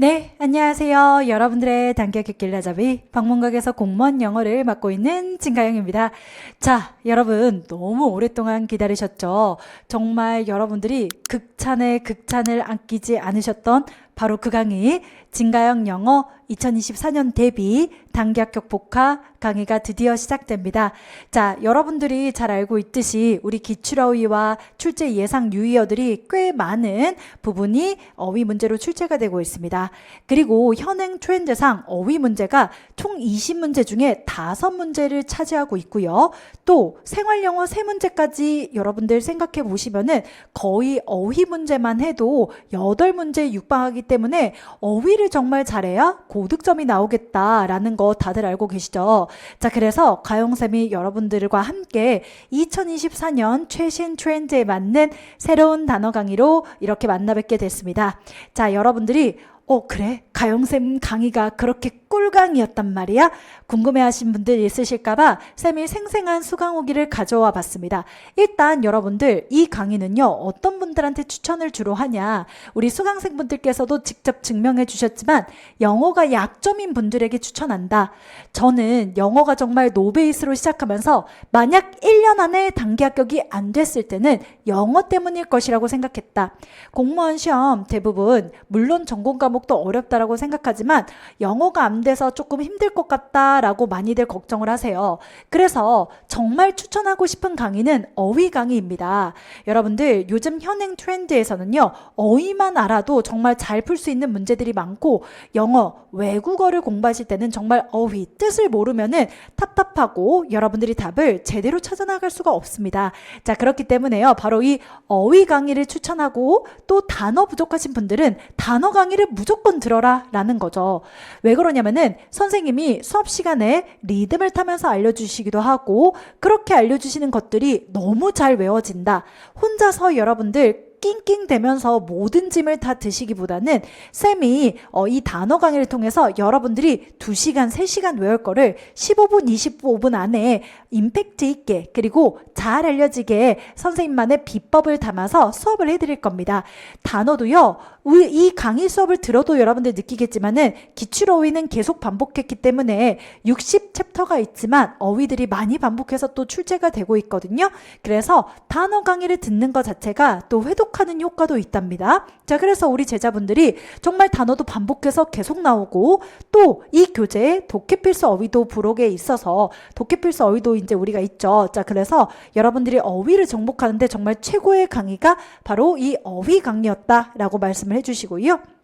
네, 안녕하세요. 여러분들의 단격 객길라잡이 방문각에서 공무원 영어를 맡고 있는 진가영입니다. 자, 여러분 너무 오랫동안 기다리셨죠? 정말 여러분들이 극찬에 극찬을 아끼지 않으셨던 바로 그 강의 진가영 영어 2024년 데뷔 단기합격 복화 강의가 드디어 시작됩니다. 자, 여러분들이 잘 알고 있듯이 우리 기출어휘와 출제 예상 유의어들이 꽤 많은 부분이 어휘 문제로 출제가 되고 있습니다. 그리고 현행 트렌드상 어휘 문제가 총 20문제 중에 5문제를 차지하고 있고요. 또 생활영어 3문제까지 여러분들 생각해 보시면은 거의 어휘 문제만 해도 8문제에 육박하기 때문에 어휘를 정말 잘해야 고득점이 나오겠다라는 거 다들 알고 계시죠? 자, 그래서 가영쌤이 여러분들과 함께 2024년 최신 트렌드에 맞는 새로운 단어 강의로 이렇게 만나 뵙게 됐습니다. 자, 여러분들이 어, 그래? 가영쌤 강의가 그렇게 꿀강이었단 말이야? 궁금해 하신 분들 있으실까봐 쌤이 생생한 수강 후기를 가져와 봤습니다. 일단 여러분들 이 강의는요, 어떤 분들한테 추천을 주로 하냐? 우리 수강생분들께서도 직접 증명해 주셨지만 영어가 약점인 분들에게 추천한다. 저는 영어가 정말 노베이스로 시작하면서 만약 1년 안에 단기 합격이 안 됐을 때는 영어 때문일 것이라고 생각했다. 공무원 시험 대부분 물론 전공 과목도 어렵다라고 생각하지만 영어가 안 돼서 조금 힘들 것 같다라고 많이들 걱정을 하세요. 그래서 정말 추천하고 싶은 강의는 어휘 강의입니다. 여러분들 요즘 현행 트렌드에서는요. 어휘만 알아도 정말 잘 풀 수 있는 문제들이 많고 영어, 외국어를 공부하실 때는 정말 어휘, 뜻을 모르면은 답답하고 여러분들이 답을 제대로 찾아 나갈 수가 없습니다. 자, 그렇기 때문에요. 바로 이 어휘 강의를 추천하고 또 단어 부족하신 분들은 단어 강의를 무조건 들어라 라는 거죠. 왜 그러냐면 은 선생님이 수업 시간에 리듬을 타면서 알려주시기도 하고 그렇게 알려주시는 것들이 너무 잘 외워진다. 혼자서 여러분들 낑낑대면서 모든 짐을 다 드시기보다는 쌤이 어, 이 단어 강의를 통해서 여러분들이 2시간, 3시간 외울 거를 15분, 25분 안에 임팩트 있게 그리고 잘 알려지게 선생님만의 비법을 담아서 수업을 해드릴 겁니다. 단어도요, 이 강의 수업을 들어도 여러분들 느끼겠지만은 기출 어휘는 계속 반복했기 때문에 60 챕터가 있지만 어휘들이 많이 반복해서 또 출제가 되고 있거든요. 그래서 단어 강의를 듣는 것 자체가 또 회독 하는 효과도 있답니다. 자, 그래서 우리 제자분들이 정말 단어도 반복해서 계속 나오고 또 이 교재에 독해필수 어휘도 부록에 있어서 독해필수 어휘도 이제 우리가 있죠. 자, 그래서 여러분들이 어휘를 정복하는데 정말 최고의 강의가 바로 이 어휘 강의였다라고 말씀을 해주시고요.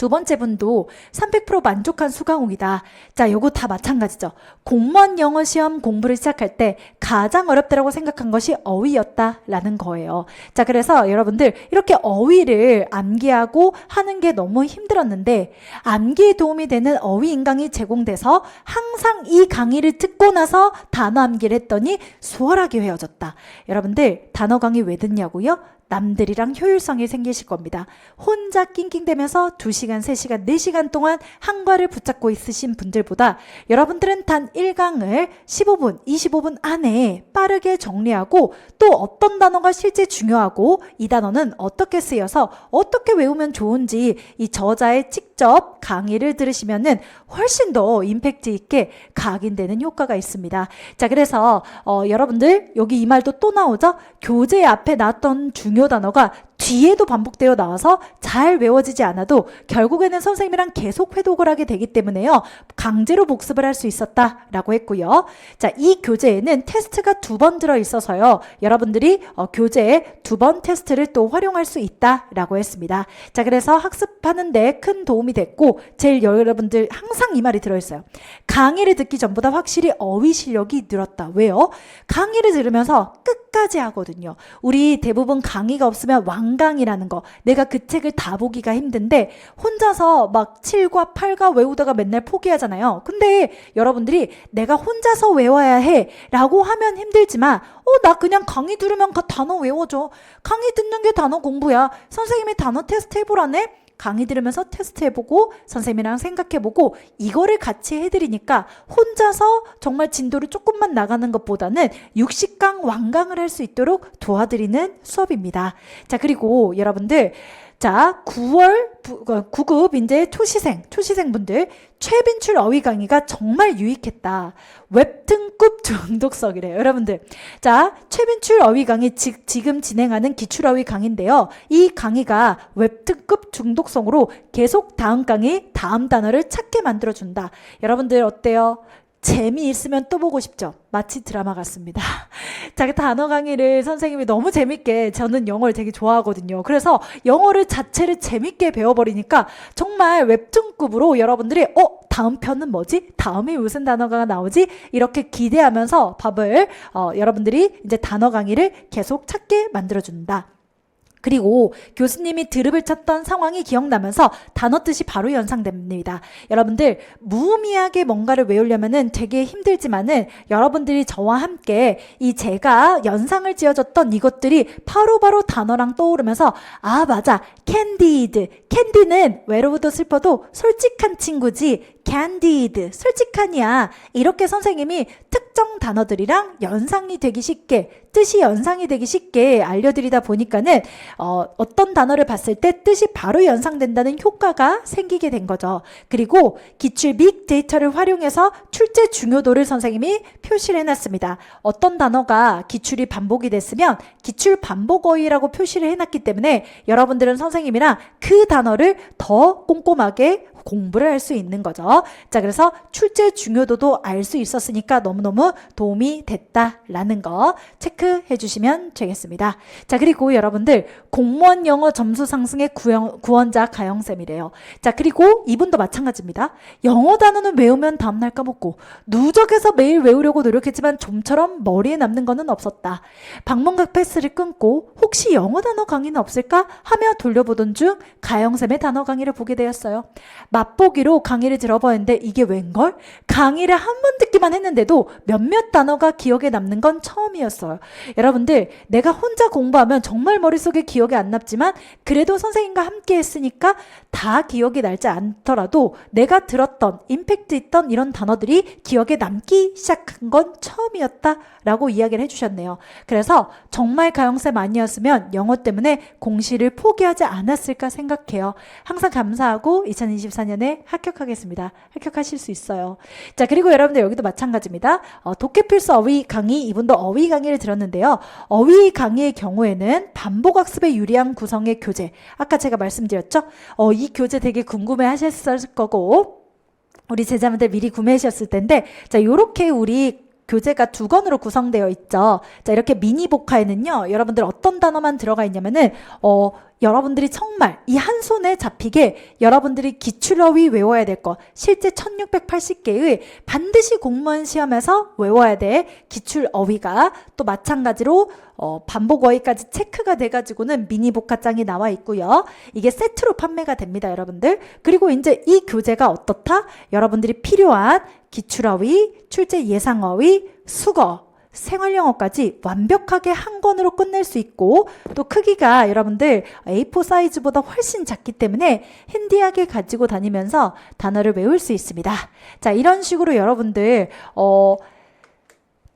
두 번째 분도 300% 만족한 수강후이다. 자, 요거 다 마찬가지죠. 공무원 영어 시험 공부를 시작할 때 가장 어렵다라고 생각한 것이 어휘였다라는 거예요. 자, 그래서 여러분들 이렇게 어휘를 암기하고 하는 게 너무 힘들었는데 암기에 도움이 되는 어휘 인강이 제공돼서 항상 이 강의를 듣고 나서 단어 암기를 했더니 수월하게 외워졌다. 여러분들 단어 강의 왜 듣냐고요? 남들이랑 효율성이 생기실 겁니다. 혼자 낑낑대면서 2시간, 3시간, 4시간 동안 한과를 붙잡고 있으신 분들보다 여러분들은 단 1강을 15분, 25분 안에 빠르게 정리하고 또 어떤 단어가 실제 중요하고 이 단어는 어떻게 쓰여서 어떻게 외우면 좋은지 이 저자의 직 접 강의를 들으시면은 훨씬 더 임팩트 있게 각인되는 효과가 있습니다. 자, 그래서 어, 여러분들 여기 이 말도 또 나오죠? 교재 앞에 나왔던 중요 단어가 뒤에도 반복되어 나와서 잘 외워지지 않아도 결국에는 선생님이랑 계속 회독을 하게 되기 때문에요. 강제로 복습을 할 수 있었다라고 했고요. 자, 이 교재에는 테스트가 두 번 들어 있어서요. 여러분들이 어, 교재에 두 번 테스트를 또 활용할 수 있다라고 했습니다. 자, 그래서 학습하는데 큰 도움이 됐고 제일 여러분들 항상 이 말이 들어 있어요. 강의를 듣기 전보다 확실히 어휘 실력이 늘었다. 왜요? 강의를 들으면서 끝 까지 하거든요. 우리 대부분 강의가 없으면 왕강이라는 거. 내가 그 책을 다 보기가 힘든데 혼자서 막 7과 8과 외우다가 맨날 포기하잖아요. 근데 여러분들이 내가 혼자서 외워야 해 라고 하면 힘들지만 어, 나 그냥 강의 들으면 그 단어 외워줘. 강의 듣는 게 단어 공부야. 선생님이 단어 테스트 해보라네? 강의 들으면서 테스트해보고 선생님이랑 생각해보고 이거를 같이 해드리니까 혼자서 정말 진도를 조금만 나가는 것보다는 60강 완강을 할 수 있도록 도와드리는 수업입니다. 자, 그리고 여러분들 자, 9월 부, 9급 이제 초시생, 초시생분들 최빈출 어휘 강의가 정말 유익했다. 웹등급 중독성이래요. 여러분들. 자, 최빈출 어휘 강의 지, 지금 진행하는 기출 어휘 강의인데요. 이 강의가 웹등급 중독성으로 계속 다음 강의, 다음 단어를 찾게 만들어준다. 여러분들 어때요? 재미있으면 또 보고 싶죠? 마치 드라마 같습니다. 자, 그 단어 강의를 선생님이 너무 재밌게, 저는 영어를 되게 좋아하거든요. 그래서 영어를 자체를 재밌게 배워버리니까 정말 웹툰급으로 여러분들이, 어, 다음 편은 뭐지? 다음에 무슨 단어가 나오지? 이렇게 기대하면서 밥을, 어, 여러분들이 이제 단어 강의를 계속 찾게 만들어준다. 그리고 교수님이 드립을 쳤던 상황이 기억나면서 단어 뜻이 바로 연상됩니다. 여러분들 무의미하게 뭔가를 외우려면은 되게 힘들지만은 여러분들이 저와 함께 이 제가 연상을 지어줬던 이것들이 바로바로 단어랑 떠오르면서 아 맞아. 캔디드 캔디는 외로워도 슬퍼도 솔직한 친구지 candid 솔직한이야 이렇게 선생님이 특정 단어들이랑 연상이 되기 쉽게 뜻이 연상이 되기 쉽게 알려드리다 보니까는 어, 어떤 단어를 봤을 때 뜻이 바로 연상된다는 효과가 생기게 된 거죠. 그리고 기출 빅 데이터를 활용해서 출제 중요도를 선생님이 표시를 해놨습니다. 어떤 단어가 기출이 반복이 됐으면 기출 반복어휘라고 표시를 해놨기 때문에 여러분들은 선생님이랑 그 단어를 더 꼼꼼하게 공부를 할 수 있는 거죠. 자, 그래서 출제 중요도도 알 수 있었으니까 너무너무 도움이 됐다라는 거 체크해 주시면 되겠습니다. 자, 그리고 여러분들 공무원 영어 점수 상승의 구형, 구원자 가영쌤이래요. 자, 그리고 이분도 마찬가지입니다. 영어 단어는 외우면 다음날 까먹고 누적해서 매일 외우려고 노력했지만 좀처럼 머리에 남는 거는 없었다. 방문각 패스를 끊고 혹시 영어 단어 강의는 없을까 하며 돌려보던 중 가영쌤의 단어 강의를 보게 되었어요. 맛보기로 강의를 들어봤는데 이게 웬걸? 강의를 한 번 듣기만 했는데도 몇몇 단어가 기억에 남는 건 처음이었어요. 여러분들, 내가 혼자 공부하면 정말 머릿속에 기억이 안 남지만 그래도 선생님과 함께 했으니까 다 기억이 날지 않더라도 내가 들었던 임팩트 있던 이런 단어들이 기억에 남기 시작한 건 처음이었다라고 이야기를 해주셨네요. 그래서 정말 가영쌤 아니었으면 영어 때문에 공시를 포기하지 않았을까 생각해요. 항상 감사하고 2024 년에 합격하겠습니다. 합격하실 수 있어요. 자, 그리고 여러분들 여기도 마찬가지입니다. 어, 도깨필수 어휘 강의, 이분도 어휘 강의를 들었는데요. 어휘 강의의 경우에는 반복학습에 유리한 구성의 교재. 아까 제가 말씀드렸죠? 어, 이 교재 되게 궁금해 하셨을 거고, 우리 제자분들 미리 구매하셨을 텐데, 자, 요렇게 우리 교재가 두 권으로 구성되어 있죠. 자, 이렇게 미니 복화에는요, 여러분들 어떤 단어만 들어가 있냐면은, 어, 여러분들이 정말 이 한 손에 잡히게 여러분들이 기출어휘 외워야 될 것, 실제 1680개의 반드시 공무원 시험에서 외워야 될 기출어휘가 또 마찬가지로 어, 반복어휘까지 체크가 돼가지고는 미니 복화장이 나와 있고요. 이게 세트로 판매가 됩니다, 여러분들. 그리고 이제 이 교재가 어떻다? 여러분들이 필요한 기출어휘, 출제 예상어휘, 수거, 생활 영어까지 완벽하게 한 권으로 끝낼 수 있고 또 크기가 여러분들 A4 사이즈보다 훨씬 작기 때문에 핸디하게 가지고 다니면서 단어를 외울 수 있습니다. 자, 이런 식으로 여러분들 어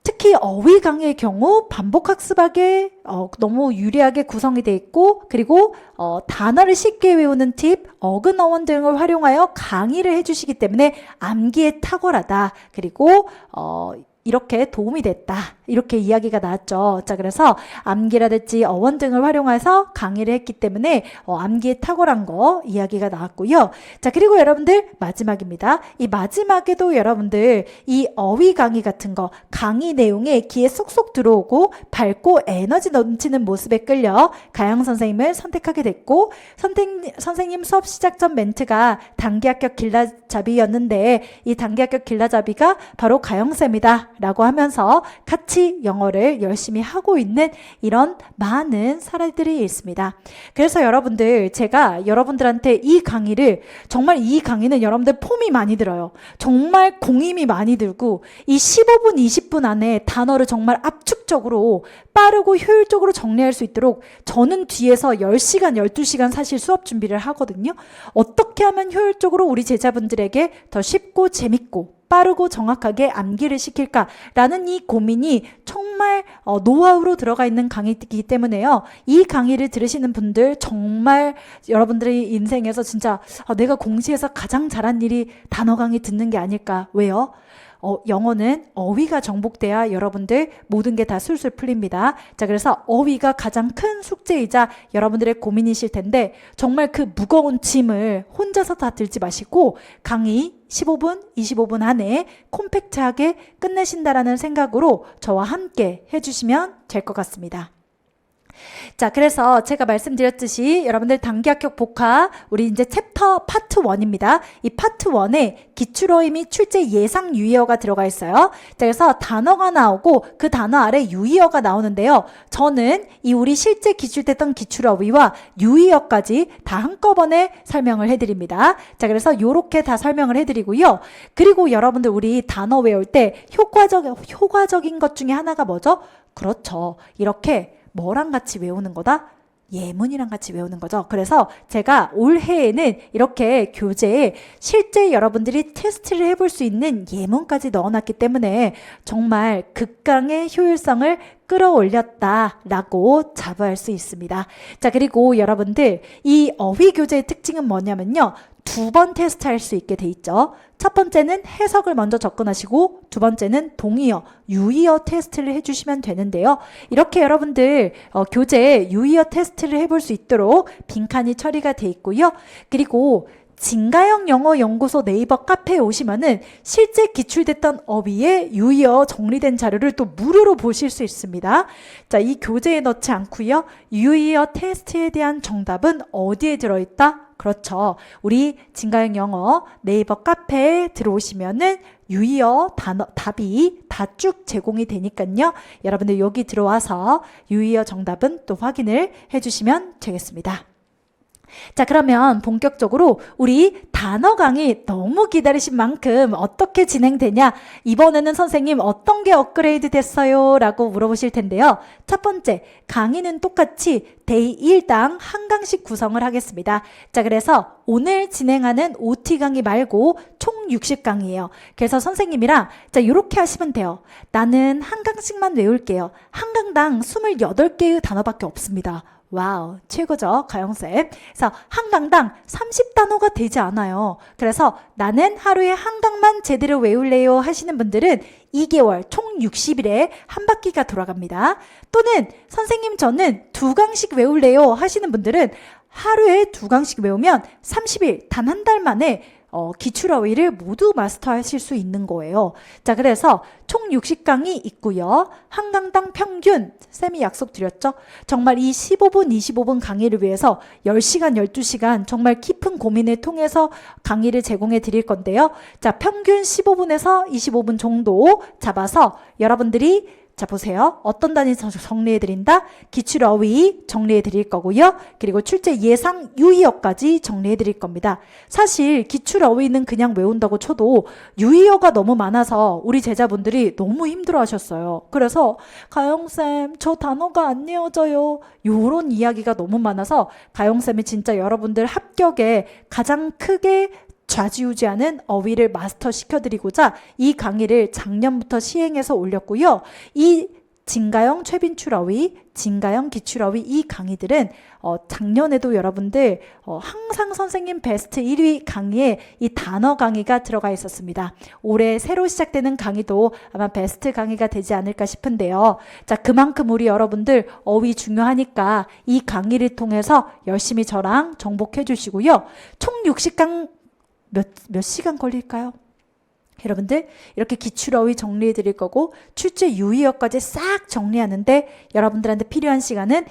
특히 어휘 강의 경우 반복 학습하게 어, 너무 유리하게 구성이 되어 있고 그리고 어, 단어를 쉽게 외우는 팁, 어근 어원 등을 활용하여 강의를 해주시기 때문에 암기에 탁월하다. 그리고 어, 이렇게 도움이 됐다. 이렇게 이야기가 나왔죠. 자, 그래서 암기라든지 어원 등을 활용해서 강의를 했기 때문에 어, 암기에 탁월한 거 이야기가 나왔고요. 자, 그리고 여러분들 마지막입니다. 이 마지막에도 여러분들 이 어휘 강의 같은 거 강의 내용에 귀에 쏙쏙 들어오고 밝고 에너지 넘치는 모습에 끌려 가영 선생님을 선택하게 됐고 선생, 선생님 수업 시작 전 멘트가 단기 합격 길라잡이였는데 이 단기 합격 길라잡이가 바로 가영쌤이다. 라고 하면서 같이 영어를 열심히 하고 있는 이런 많은 사례들이 있습니다. 그래서 여러분들, 제가 여러분들한테 이 강의를, 정말 이 강의는 여러분들 폼이 많이 들어요. 정말 공임이 많이 들고, 이 15분, 20분 안에 단어를 정말 압축적으로 빠르고 효율적으로 정리할 수 있도록 저는 뒤에서 10시간, 12시간 사실 수업 준비를 하거든요. 어떻게 하면 효율적으로 우리 제자분들에게 더 쉽고 재밌고 빠르고 정확하게 암기를 시킬까라는 이 고민이 정말 어, 노하우로 들어가 있는 강의이기 때문에요. 이 강의를 들으시는 분들 정말 여러분들의 인생에서 진짜 아, 내가 공시에서 가장 잘한 일이 단어 강의 듣는 게 아닐까. 왜요? 어, 영어는 어휘가 정복돼야 여러분들 모든 게 다 술술 풀립니다. 자, 그래서 어휘가 가장 큰 숙제이자 여러분들의 고민이실 텐데 정말 그 무거운 짐을 혼자서 다 들지 마시고 강의 15분, 25분 안에 콤팩트하게 끝내신다라는 생각으로 저와 함께 해주시면 될 것 같습니다. 자, 그래서 제가 말씀드렸듯이 여러분들 단기 합격 복화 우리 이제 챕터 파트 1입니다. 이 파트 1에 기출어휘 및 출제 예상 유의어가 들어가 있어요. 자, 그래서 단어가 나오고 그 단어 아래 유의어가 나오는데요. 저는 이 우리 실제 기출됐던 기출어휘와 유의어까지 다 한꺼번에 설명을 해드립니다. 자, 그래서 요렇게 다 설명을 해드리고요. 그리고 여러분들 우리 단어 외울 때 효과적, 효과적인 것 중에 하나가 뭐죠? 그렇죠. 이렇게 뭐랑 같이 외우는 거다? 예문이랑 같이 외우는 거죠. 그래서 제가 올해에는 이렇게 교재에 실제 여러분들이 테스트를 해볼 수 있는 예문까지 넣어놨기 때문에 정말 극강의 효율성을 끌어올렸다라고 자부할 수 있습니다. 자, 그리고 여러분들 이 어휘 교재의 특징은 뭐냐면요. 두 번 테스트 할 수 있게 돼 있죠. 첫 번째는 해석을 먼저 접근하시고 두 번째는 동의어, 유의어 테스트를 해주시면 되는데요. 이렇게 여러분들 어, 교재에 유의어 테스트를 해볼 수 있도록 빈칸이 처리가 돼 있고요. 그리고 진가영 영어 연구소 네이버 카페에 오시면은 실제 기출됐던 어휘의 유의어 정리된 자료를 또 무료로 보실 수 있습니다. 자, 이 교재에 넣지 않고요. 유의어 테스트에 대한 정답은 어디에 들어있다? 그렇죠. 우리 진가영 영어 네이버 카페에 들어오시면은 유의어 단어, 답이 다 쭉 제공이 되니까요. 여러분들 여기 들어와서 유의어 정답은 또 확인을 해주시면 되겠습니다. 자, 그러면 본격적으로 우리 단어 강의 너무 기다리신 만큼 어떻게 진행되냐? 이번에는 선생님 어떤 게 업그레이드 됐어요? 라고 물어보실 텐데요. 첫 번째, 강의는 똑같이 데이 1당 한 강씩 구성을 하겠습니다. 자, 그래서 오늘 진행하는 OT 강의 말고 총 60강이에요. 그래서 선생님이랑 자, 이렇게 하시면 돼요. 나는 한 강씩만 외울게요. 한 강당 28개의 단어밖에 없습니다. 와우, 최고죠, 가영쌤. 그래서 한 강당 30단어가 되지 않아요. 그래서 나는 하루에 한 강만 제대로 외울래요 하시는 분들은 2개월 총 60일에 한 바퀴가 돌아갑니다. 또는 선생님 저는 두 강씩 외울래요 하시는 분들은 하루에 두 강씩 외우면 30일 단 한 달 만에 어, 기출어휘를 모두 마스터하실 수 있는 거예요. 자, 그래서 총 60강이 있고요. 한 강당 평균, 쌤이 약속 드렸죠? 정말 이 15분, 25분 강의를 위해서 10시간, 12시간 정말 깊은 고민을 통해서 강의를 제공해 드릴 건데요. 자, 평균 15분에서 25분 정도 잡아서 여러분들이 자, 보세요. 어떤 단위 정리해 드린다? 기출 어휘 정리해 드릴 거고요. 그리고 출제 예상 유의어까지 정리해 드릴 겁니다. 사실 기출 어휘는 그냥 외운다고 쳐도 유의어가 너무 많아서 우리 제자분들이 너무 힘들어 하셨어요. 그래서 가영쌤, 저 단어가 안 외워져요. 요런 이야기가 너무 많아서 가영쌤이 진짜 여러분들 합격에 가장 크게 좌지우지하는 어휘를 마스터 시켜드리고자 이 강의를 작년부터 시행해서 올렸고요. 이 진가영 최빈출 어휘, 진가영 기출 어휘 이 강의들은 어, 작년에도 여러분들 어, 항상 선생님 베스트 1위 강의에 이 단어 강의가 들어가 있었습니다. 올해 새로 시작되는 강의도 아마 베스트 강의가 되지 않을까 싶은데요. 자, 그만큼 우리 여러분들 어휘 중요하니까 이 강의를 통해서 열심히 저랑 정복해 주시고요. 총 60강 몇, 몇 시간 걸릴까요? 여러분들 이렇게 기출어휘 정리해 드릴 거고 출제 유의어까지 싹 정리하는데 여러분들한테 필요한 시간은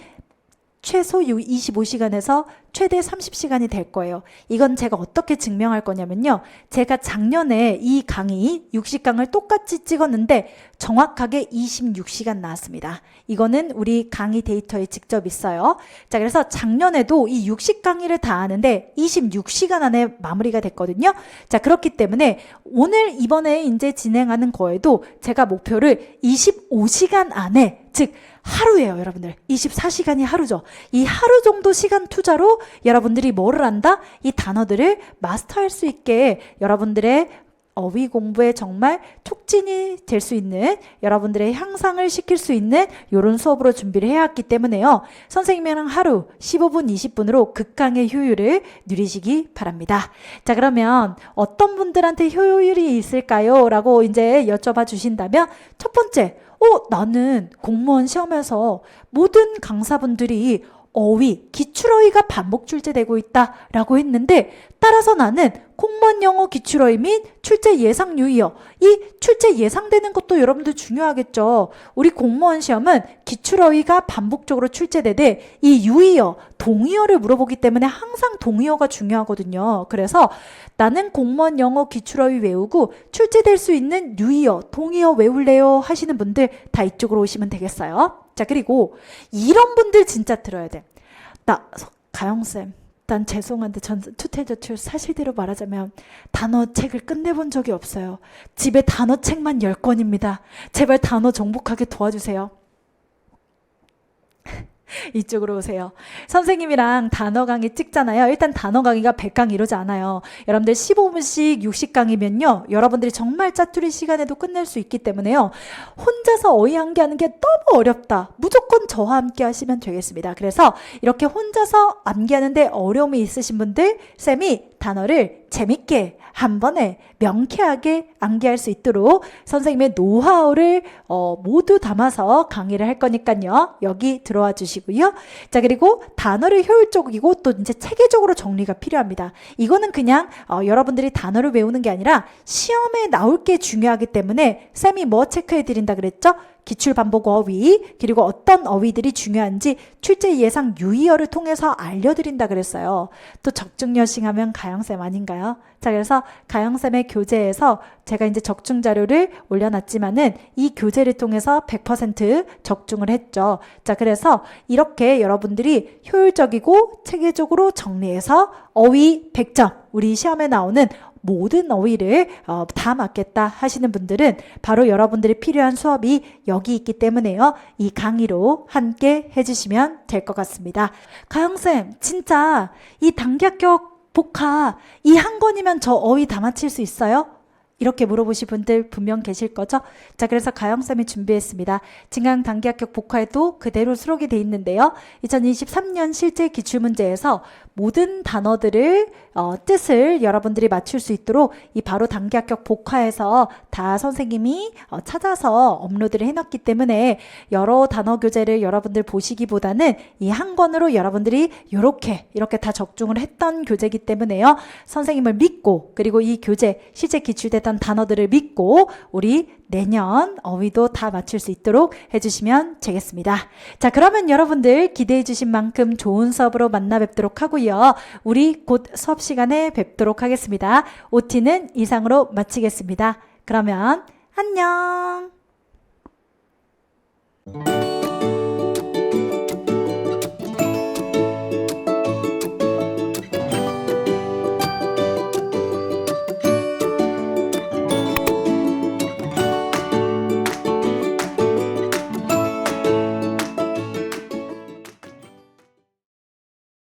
최소 25시간에서 최대 30시간이 될 거예요. 이건 제가 어떻게 증명할 거냐면요. 제가 작년에 이 강의 60강을 똑같이 찍었는데 정확하게 26시간 나왔습니다. 이거는 우리 강의 데이터에 직접 있어요. 자, 그래서 작년에도 이 60강의를 다 하는데 26시간 안에 마무리가 됐거든요. 자, 그렇기 때문에 오늘 이번에 이제 진행하는 거에도 제가 목표를 25시간 안에 즉 하루예요, 여러분들. 24시간이 하루죠. 이 하루 정도 시간 투자로 여러분들이 뭐를 한다? 이 단어들을 마스터할 수 있게 여러분들의 어휘 공부에 정말 촉진이 될 수 있는 여러분들의 향상을 시킬 수 있는 이런 수업으로 준비를 해왔기 때문에요. 선생님이랑 하루 15분, 20분으로 극강의 효율을 누리시기 바랍니다. 자, 그러면 어떤 분들한테 효율이 있을까요? 라고 이제 여쭤봐 주신다면 첫 번째, 어, 나는 공무원 시험에서 모든 강사분들이 어휘, 기출어휘가 반복 출제되고 있다라고 했는데 따라서 나는 공무원 영어 기출어휘 및 출제 예상 유의어 이 출제 예상되는 것도 여러분들 중요하겠죠. 우리 공무원 시험은 기출어휘가 반복적으로 출제되되 이 유의어, 동의어를 물어보기 때문에 항상 동의어가 중요하거든요. 그래서 나는 공무원 영어 기출어휘 외우고 출제될 수 있는 유의어, 동의어 외울래요 하시는 분들 다 이쪽으로 오시면 되겠어요. 자, 그리고 이런 분들 진짜 들어야 돼. 나, 가영쌤, 난 죄송한데 전 투태저출 사실대로 말하자면 단어 책을 끝내본 적이 없어요. 집에 단어 책만 10권입니다. 제발 단어 정복하게 도와주세요. 이쪽으로 오세요. 선생님이랑 단어 강의 찍잖아요. 일단 단어 강의가 100강 이루지 않아요. 여러분들 15분씩 60강이면요. 여러분들이 정말 짜투리 시간에도 끝낼 수 있기 때문에요. 혼자서 어휘 암기하는 게 너무 어렵다. 무조건 저와 함께 하시면 되겠습니다. 그래서 이렇게 혼자서 암기하는데 어려움이 있으신 분들, 쌤이 단어를 재밌게 한 번에 명쾌하게 암기할 수 있도록 선생님의 노하우를 어, 모두 담아서 강의를 할 거니까요. 여기 들어와 주시고요. 자, 그리고 단어를 효율적이고 또 이제 체계적으로 정리가 필요합니다. 이거는 그냥 어, 여러분들이 단어를 외우는 게 아니라 시험에 나올 게 중요하기 때문에 쌤이 뭐 체크해 드린다 그랬죠? 기출 반복 어휘 그리고 어떤 어휘들이 중요한지 출제 예상 유의어를 통해서 알려드린다 그랬어요. 또 적중여신 하면 가영쌤 아닌가요? 자 그래서 가영쌤의 교재에서 제가 이제 적중 자료를 올려놨지만은 이 교재를 통해서 100% 적중을 했죠. 자 그래서 이렇게 여러분들이 효율적이고 체계적으로 정리해서 어휘 100점 우리 시험에 나오는 모든 어휘를 어, 다 맞겠다 하시는 분들은 바로 여러분들이 필요한 수업이 여기 있기 때문에요. 이 강의로 함께 해주시면 될 것 같습니다. 가영쌤, 진짜 이 단기 합격 복화 이 한 권이면 저 어휘 다 맞힐 수 있어요? 이렇게 물어보실 분들 분명 계실 거죠? 자, 그래서 가영쌤이 준비했습니다. 진강 단기 합격 복화에도 그대로 수록이 돼 있는데요. 2023년 실제 기출문제에서 모든 단어들을 어, 뜻을 여러분들이 맞출 수 있도록 이 바로 단기 합격 복화에서 다 선생님이 어, 찾아서 업로드를 해놨기 때문에 여러 단어 교재를 여러분들 보시기보다는 이 한 권으로 여러분들이 이렇게 이렇게 다 적중을 했던 교재이기 때문에요. 선생님을 믿고 그리고 이 교재 실제 기출됐던 이런 단어들을 믿고 우리 내년 어휘도 다 맞출 수 있도록 해주시면 되겠습니다. 자, 그러면 여러분들 기대해 주신 만큼 좋은 수업으로 만나 뵙도록 하고요. 우리 곧 수업 시간에 뵙도록 하겠습니다. OT는 이상으로 마치겠습니다. 그러면 안녕!